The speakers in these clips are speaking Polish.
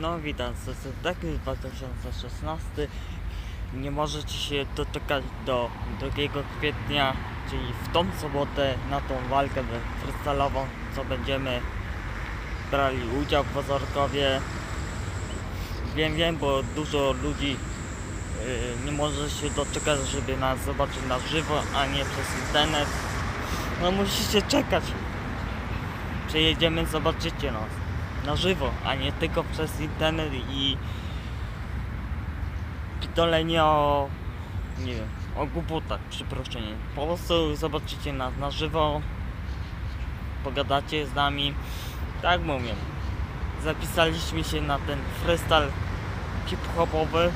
No witam, taki 2016. Nie możecie się doczekać do 2 kwietnia, czyli w tą sobotę na tą walkę freestylową, co będziemy brali udział w Pozorkowie. Wiem, wiem, bo dużo ludzi yy, nie może się doczekać, żeby nas zobaczyć na żywo, a nie przez internet. No musicie czekać. Przyjedziemy, zobaczycie nas na żywo, a nie tylko przez internet i pitolenie o nie wiem, o głupotach, przeproszenie. Po prostu zobaczycie nas na żywo, pogadacie z nami. Tak mówię. Zapisaliśmy się na ten freestyle hip-hopowy.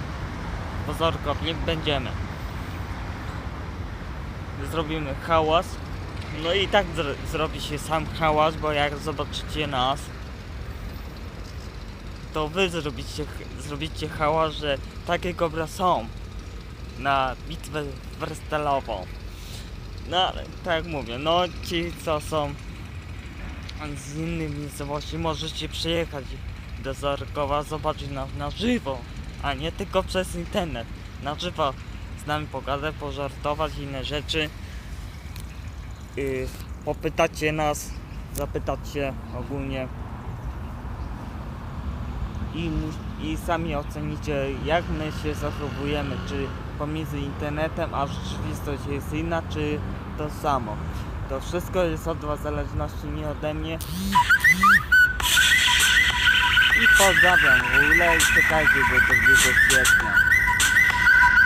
Pozorko, nie będziemy. Zrobimy hałas. No i tak zro- zrobi się sam hałas, bo jak zobaczycie nas, to wy zrobicie, zrobicie hałas, że takie kobra są na bitwę freestylową. No, ale tak jak mówię, no ci co są z innych miejscowości możecie przyjechać do Zarkowa, zobaczyć nas na żywo, a nie tylko przez internet. Na żywo z nami pogadać, pożartować inne rzeczy. Yy, popytacie nas, zapytacie ogólnie i, i sami ocenicie jak my się zachowujemy, czy pomiędzy internetem a rzeczywistość jest inna, czy to samo. To wszystko jest od was zależności nie ode mnie. I pozdrawiam w ogóle i czekajcie do 2 kwietnia.